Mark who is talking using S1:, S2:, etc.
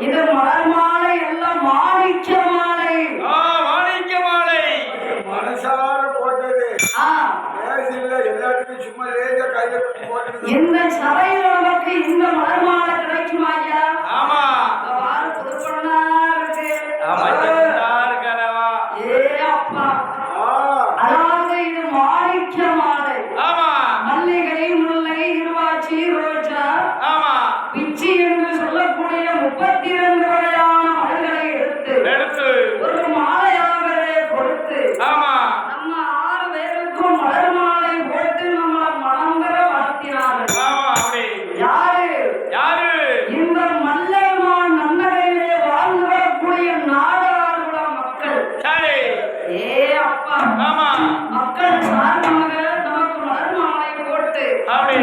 S1: இது மலர் மாலை அல்ல மாணிக்க மாலை.
S2: மாணிக்க மாலை.
S3: மனசார போட்டது. சும்மா லேசா கையில போட்டது
S1: இந்த சபையில முப்பத்தி இரண்டு வகையான மலர்களை எடுத்து
S2: எடுத்து
S1: ஒரு மாலையாகவே கொடுத்து
S2: ஆமா.
S1: நம்ம ஆறு பேருக்கும் மலர் மாலை போட்டு நம்ம மனங்கர வளர்த்தினார்கள் யாரு?
S2: யாரு?
S1: இந்த மல்லம்மா நன்னகையிலே வாழ்ந்து வரக்கூடிய நாடார் குல மக்கள் ஏ அப்பா.
S2: ஆமா.
S1: மக்கள் காரணமாக நமக்கு மலர் மாலை போட்டு
S2: அப்படி.